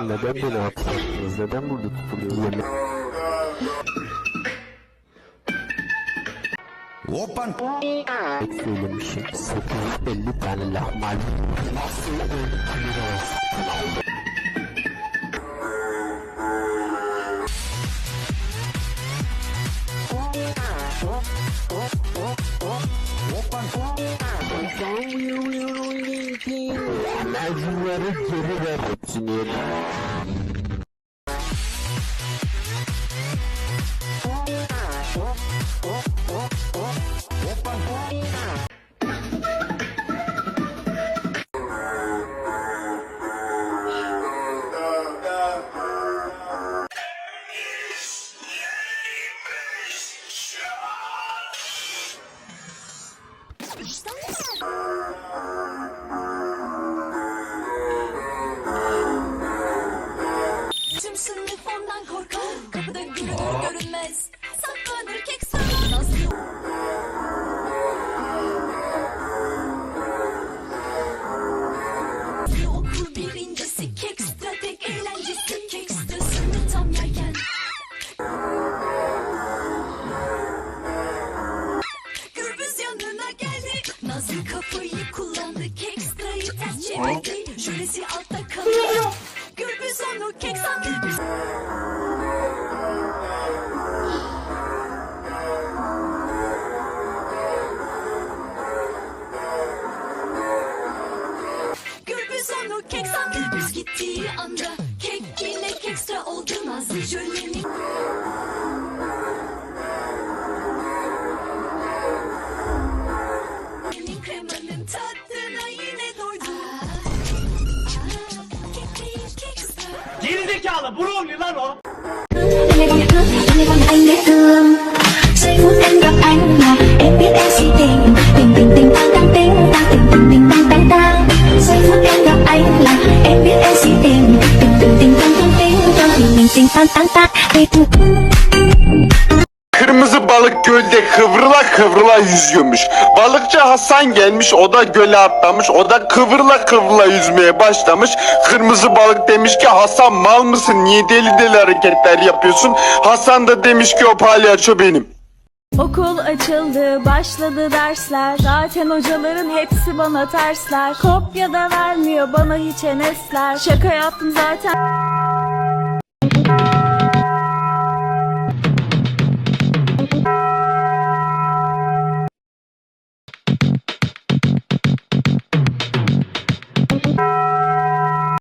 Neden beni hatırlattınız? Neden burada tutuluyor? Yemek Open. söylemişim. 850 tane lahmacun. Nasıl 10 lira Lahmacunları geri ver hepsini. Görünmez Saklanır kek Nasıl Okul birincisi kek tek eğlencesi Kek sırasını tam yerken Gürbüz yanına geldi. Nazlı kafayı kullandı Kek strayı ters çevirdi. Jüresi altta kalıyor Gürbüz onu kek sandı Onu kek sandı Gürbüz gittiği anda Kek yine kekstra oldu Nazlı jöleni kremanın tadına yine doydu. Kek değil kekstra Gerizekalı brownie lan o. balık gölde kıvrıla kıvrıla yüzüyormuş. Balıkçı Hasan gelmiş o da göle atlamış. O da kıvrıla kıvrıla yüzmeye başlamış. Kırmızı balık demiş ki Hasan mal mısın? Niye deli deli hareketler yapıyorsun? Hasan da demiş ki o palyaço benim. Okul açıldı, başladı dersler. Zaten hocaların hepsi bana tersler. Kopya da vermiyor bana hiç enesler. Şaka yaptım zaten.